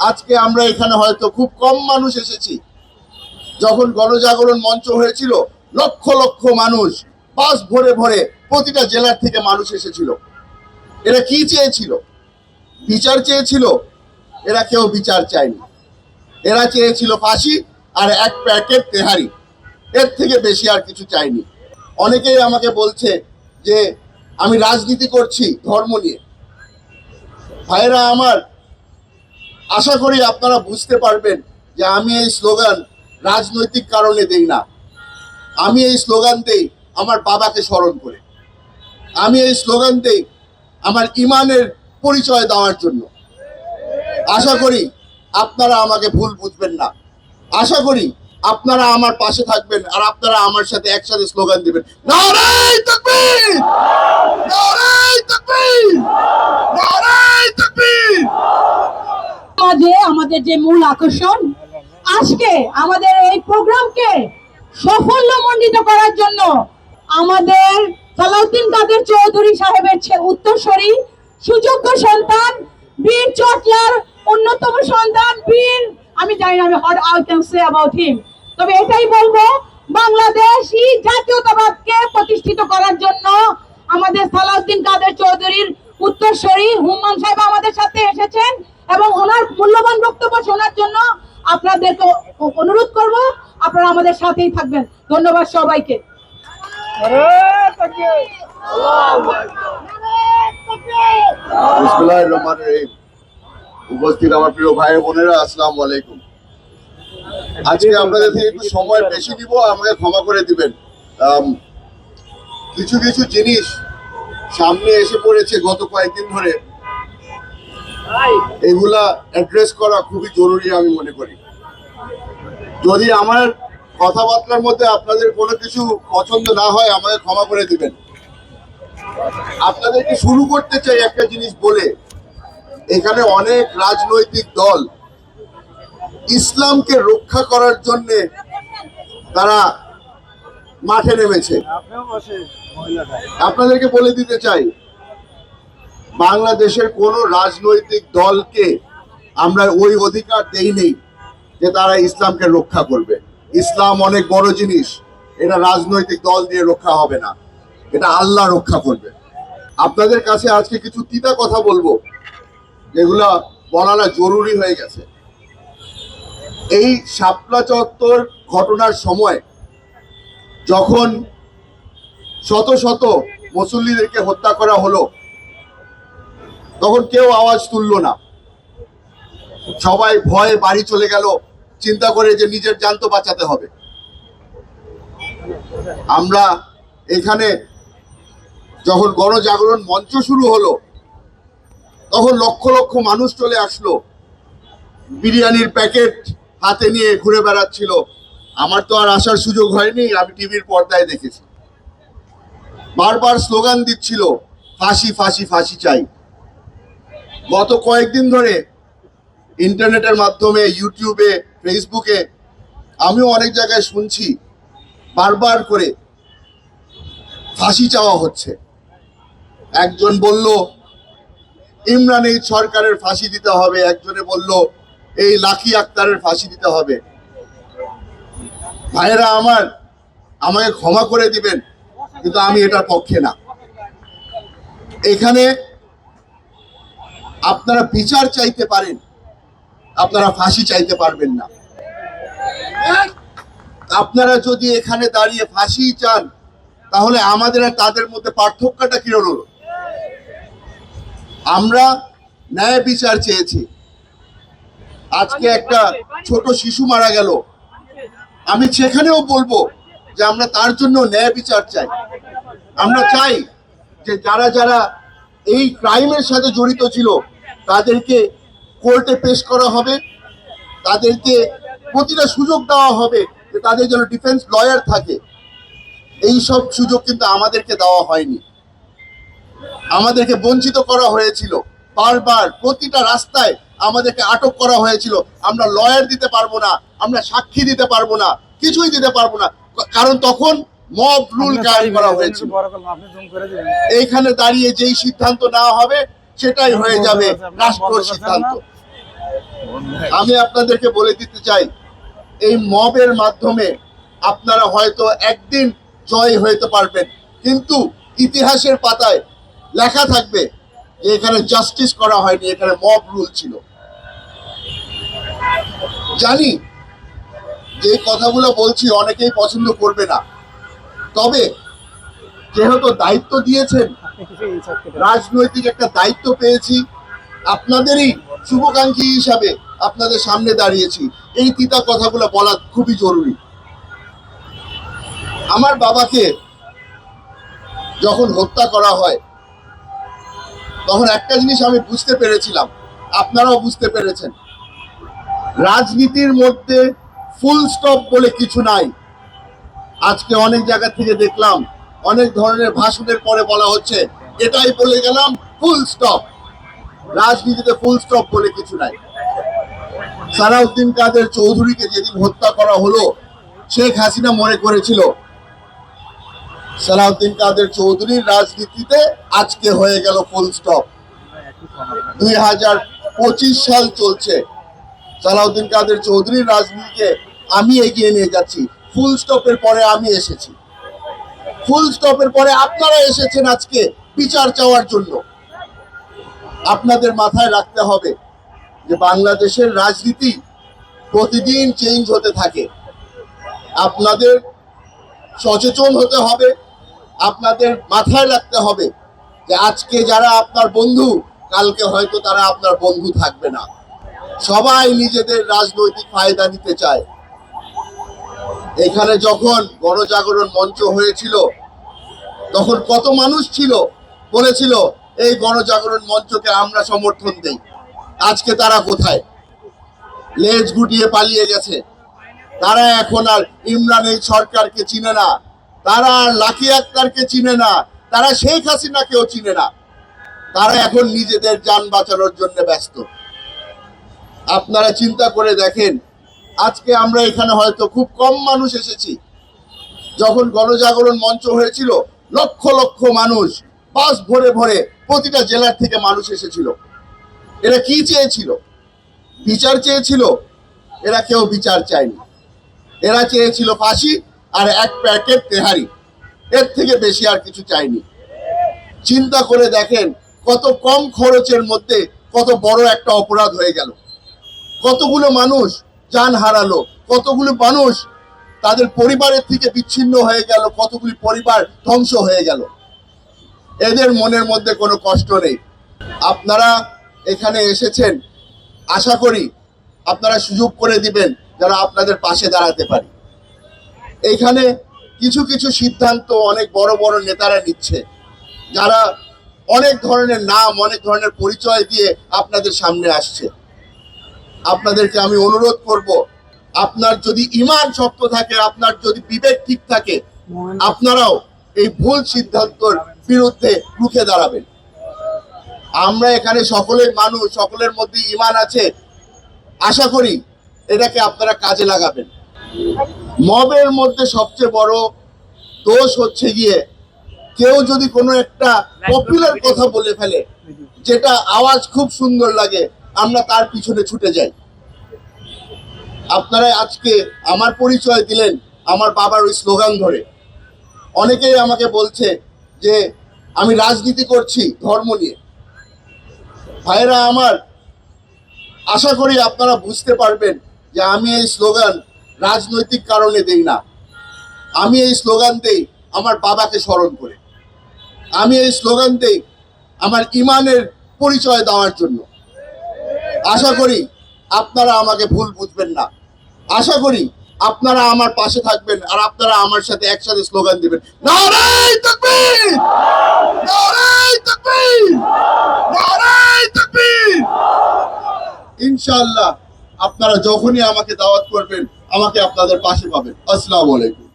আজকে আমরা এখানে হয়তো খুব কম মানুষ এসেছি। যখন গণজাগরণ মঞ্চ হয়েছিল, লক্ষ লক্ষ মানুষ বাস ভরে ভরে প্রতিটা জেলার থেকে মানুষ এসেছিল। এরা কি চেয়েছিল? বিচার চেয়েছিল, এরা কেউ বিচার চায়নি। এরা চেয়েছিল ফাঁসি আর এক প্যাকেট তেহারি। এর থেকে বেশি আর কিছু চাইনি অনেকেই আমাকে বলছে যে, আমি রাজনীতি করছি ধর্ম নিয়ে। ভাইরা আমার আশা করি আপনারা বুঝতে পারবেন যে আমি এই স্লোগান রাজনৈতিক কারণে দেই না। আমি এই স্লোগান দেই আমার বাবাকে স্মরণ করে। আমি এই স্লোগান দেই আমার ইমানের পরিচয় দেওয়ার জন্য। আশা করি আপনারা আমাকে ভুল বুঝবেন না। আশা করি আপনারা আমার পাশে থাকবেন আর আপনারা আমার সাথে একসাথে স্লোগান দিবেন। যে মূল আকর্ষণ, আজকে আমাদের এই প্রোগ্রামকে সাফল্যমণ্ডিত করার জন্য আমাদের সালাউদ্দিন কাদের চৌধুরী সাহেবের উত্তরসূরি সুযোগ্য সন্তান, বীর চটলার অন্যতম সন্তান, বীর, আমি জানি না, আমি what I can say about him তবে এটাই বলব বাংলাদেশি জাতীয়তাবাদকে প্রতিষ্ঠিত করার জন্য আমাদের সালাউদ্দিন কাদের চৌধুরীর উত্তরসূরি হুমান সাহেব আমাদের সাথে এসেছেন। এবং ওনার মূল্যবান বক্তব্য শোনার জন্য আপনাদেরকে অনুরোধ করব, আপনারা আমাদের সাথেই থাকবেন। ধন্যবাদ সবাইকে। উপস্থিত আমার প্রিয় ভাই বোনেরা, আসসালামু আলাইকুম। আজকে আপনাদের থেকে একটু সময় বেশি দিব, আমাকে ক্ষমা করে দিবেন। কিছু কিছু জিনিস সামনে এসে পড়েছে গত কয়েকদিন ধরে। এগুলা অ্যাড্রেস করা খুবই জরুরি আমি মনে করি। যদি আমার কথাবার্তার মধ্যে আপনাদের কোনো কিছু পছন্দ না হয়, আমাকে ক্ষমা করে দিবেন। আপনাদেরকে শুরু করতে চাই একটা জিনিস বলে। এখানে অনেক রাজনৈতিক দল ইসলামকে রক্ষা করার জন্য তারা মাঠে নেমেছে। আপনাদেরকে বলে দিতে চাই বাংলাদেশের কোন রাজনৈতিক দলকে আমরা ওই অধিকার দেই নেই যে তারা ইসলামকে রক্ষা করবে। ইসলাম অনেক বড় জিনিস। এটা রাজনৈতিক দল দিয়ে রক্ষা হবে না। এটা আল্লাহ রক্ষা করবে। আপনাদের কাছে আজকে কিছু তিতা কথা বলব। যেগুলা বলাটা জরুরি হয়ে গেছে। এই শাপলা চত্বর ঘটনার সময় যখন শত শত মুসল্লিদেরকে হত্যা করা হলো তখন কেউ আওয়াজ তুললো না। সবাই ভয়ে বাড়ি চলে গেল, চিন্তা করে যে নিজের জান তো বাঁচাতে হবে। আমরা এখানে যখন গণজাগরণ মঞ্চ শুরু হলো, তখন লক্ষ লক্ষ মানুষ চলে আসলো। বিরিয়ানির প্যাকেট হাতে নিয়ে ঘুরে বেড়াচ্ছিল। আমার তো আর আসার সুযোগ হয়নি, আমি টিভির পর্দায় দেখেছি। বারবার স্লোগান দিচ্ছিল, ফাঁসি ফাঁসি ফাঁসি চাই। গত কয়েকদিন ধরে ইন্টারনেটের মাধ্যমে, ইউটিউবে, ফেসবুকে আমিও অনেক জায়গায় শুনছি, বারবার করে ফাঁসি চাওয়া হচ্ছে। একজন বলল, ইমরান, এই সরকারের ফাঁসি দিতে হবে। একজনে বলল, এই লাখি আক্তারের ফাঁসি দিতে হবে। ভাইয়েরা আমার, আমাকে ক্ষমা করে দিবেন, কিন্তু আমি এটার পক্ষে না। এখানে আপনারা বিচার চাইতে পারেন, আপনারা ফাঁসি চাইতে পারবেন না। আপনারা যদি এখানে দাঁড়িয়ে ফাঁসি চান, তাহলে আমাদের আর তাদের মধ্যে পার্থক্যটা কি হলো? আমরা ন্যায় বিচার চেয়েছি। আজকে একটা ছোট শিশু মারা গেল। আমি সেখানেও বলব যে আমরা তার জন্য ন্যায় বিচার চাই। আমরা চাই যে যারা যারা এই ক্রাইমের সাথে জড়িত ছিল তাদেরকে কোর্টে পেশ করা হবে তাদেরকে প্রতিটা সুযোগ দেওয়া হবে যে তাদের যেন ডিফেন্স লয়ার থাকে। এই সব সুযোগ কিন্তু আমাদেরকে দেওয়া হয়নি। আমাদেরকে বঞ্চিত করা হয়েছিল। বারবার প্রতিটা রাস্তায় আমাদেরকে আটক করা হয়েছিল। আমরা লয়ার দিতে পারব না আমরা সাক্ষী দিতে পারব না কিছুই দিতে পারব না। কারণ তখন মব রুল কায়েম করা হয়েছিল। এইখানে দাঁড়িয়ে যেই সিদ্ধান্ত নেওয়া হবে সেটাই হয়ে যাবে রাষ্ট্র সিদ্ধান্ত। আমি আপনাদেরকে বলে দিতে চাই এই মবের মাধ্যমে আপনারা হয়তো একদিন জয় হইতে পারবেন। কিন্তু ইতিহাসের পাতায় লেখা থাকবে যে এখানে জাস্টিস করা হয়নি এখানে মব রুল ছিল। জানি যে কথাগুলো বলছি অনেকেই পছন্দ করবে না তবে যেহেতু দায়িত্ব দিয়েছেন, রাজনৈতিক একটা দায়িত্ব পেয়েছি, আপনাদেরই শুভাকাঙ্ক্ষী হিসাবে আপনাদের সামনে দাঁড়িয়েছি। এই তিতা কথাগুলো বলা খুবই জরুরি। আমার বাবাকে যখন হত্যা করা হয়, তখন একটা জিনিস আমি বুঝতে পেরেছিলাম, আপনারাও বুঝতে পেরেছেন। রাজনীতির মধ্যে ফুল স্টপ বলে কিছু নাই। আজকে অনেক জায়গা থেকে দেখলাম অনেক ধরনের ভাষণের পরে বলা হচ্ছে, এটাই বলে গেলাম ফুল স্টপ রাজনীতিতে ফুল স্টপ বলে কিছু নাই। সালাউদ্দিন কাদের চৌধুরীকে যেদিন হত্যা করা হলো, শেখ হাসিনা মনে করেছিল, সালাউদ্দিন কাদের চৌধুরীর রাজনীতিতে আজকে হয়ে গেল ফুল স্টপ দুই হাজার পঁচিশ সাল চলছে। সালাউদ্দিন কাদের চৌধুরীর রাজনীতিকে আমি এগিয়ে নিয়ে যাচ্ছি। ফুল স্টপের পরে আমি এসেছি। ফুল স্টপের পরে আপনারা এসেছেন আজকে বিচার চাওয়ার জন্য। আপনাদের মাথায় রাখতে হবে যে বাংলাদেশের রাজনীতি প্রতিদিন চেঞ্জ হতে থাকে। আপনাদের সচেতন হতে হবে, আপনাদের মাথায় রাখতে হবে যে আজকে যারা আপনার বন্ধু, কালকে হয়তো তারা আপনার বন্ধু থাকবে না। সবাই নিজেদের রাজনৈতিক ফায়দা নিতে চায়। এখানে যখন গণজাগরণ মঞ্চ হয়েছিল তখন কত মানুষ ছিল বলেছিল, এই গণজাগরণ মঞ্চকে আমরা সমর্থন দেই। আজকে তারা কোথায়? লেজ গুটিয়ে পালিয়ে গেছে। তারা এখন আর ইমরান এই সরকারকে চিনে না। তারা আর লাকি আক্তারকে চিনে না। তারা শেখ হাসিনা হাসিনাকেও চিনে না। তারা এখন নিজেদের যান বাঁচানোর জন্য ব্যস্ত। আপনারা চিন্তা করে দেখেন, আজকে আমরা এখানে হয়তো খুব কম মানুষ এসেছি। যখন গণজাগরণ মঞ্চ হয়েছিল লক্ষ লক্ষ মানুষ বাস ভরে ভরে প্রতিটা জেলার থেকে মানুষ এসেছিল। এরা কি চেয়েছিল? বিচার চেয়েছিল, এরা কেউ বিচার চায়নি। এরা চেয়েছিল ফাঁসি আর এক প্যাকেট তেহারি। এর থেকে বেশি আর কিছু চাইনি চিন্তা করে দেখেন কত কম খরচের মধ্যে কত বড় একটা অপরাধ হয়ে গেল। কতগুলো মানুষ যান হারালো, কতগুলো মানুষ তাদের পরিবারের থেকে বিচ্ছিন্ন হয়ে গেল, কতগুলি পরিবার ধ্বংস হয়ে গেল। এদের মনের মধ্যে কোনো কষ্ট নেই। আপনারা এখানে এসেছেন, আশা করি আপনারা সুযোগ করে দিবেন যারা আপনাদের পাশে দাঁড়াতে পারি। এখানে কিছু কিছু সিদ্ধান্ত অনেক বড় বড় নেতারা নিচ্ছে, যারা অনেক ধরনের নাম, অনেক ধরনের পরিচয় দিয়ে আপনাদের সামনে আসছে। আপনাদেরকে আমি অনুরোধ করব আপনার যদি ইমান শক্ত থাকে, আপনার যদি বিবেক ঠিক থাকে, আপনারাও এই ভুল সিদ্ধান্তর বিরুদ্ধে রুখে দাঁড়াবেন। আমরা এখানে সকলের মানুষ, সকলের মধ্যে ইমান আছে। আশা করি এটাকে আপনারা কাজে লাগাবেন। মবের মধ্যে সবচেয়ে বড় দোষ হচ্ছে গিয়ে, কেউ যদি কোনো একটা পপুলার কথা বলে ফেলে, যেটা আওয়াজ খুব সুন্দর লাগে, আমরা তার পিছনে ছুটে যাই। আপনারা আজকে আমার পরিচয় দিলেন আমার বাবার ওই স্লোগান ধরে। অনেকেই আমাকে বলছে যে, আমি রাজনীতি করছি ধর্ম নিয়ে। ভাইরা আমার, আশা করি আপনারা বুঝতে পারবেন যে আমি এই স্লোগান রাজনৈতিক কারণে দেই না। আমি এই স্লোগান দেই আমার বাবাকে স্মরণ করে। আমি এই স্লোগান দেই আমার ইমানের পরিচয় দেওয়ার জন্য। আশা করি আপনারা আমাকে ভুল বুঝবেন না। আশা করি আপনারা আমার পাশে থাকবেন আর আপনারা আমার সাথে একসাথে স্লোগান দিবেন। ইনশাআল্লাহ আপনারা যখনই আমাকে দাওয়াত করবেন, আমাকে আপনাদের পাশে পাবেন। আসসালামু আলাইকুম।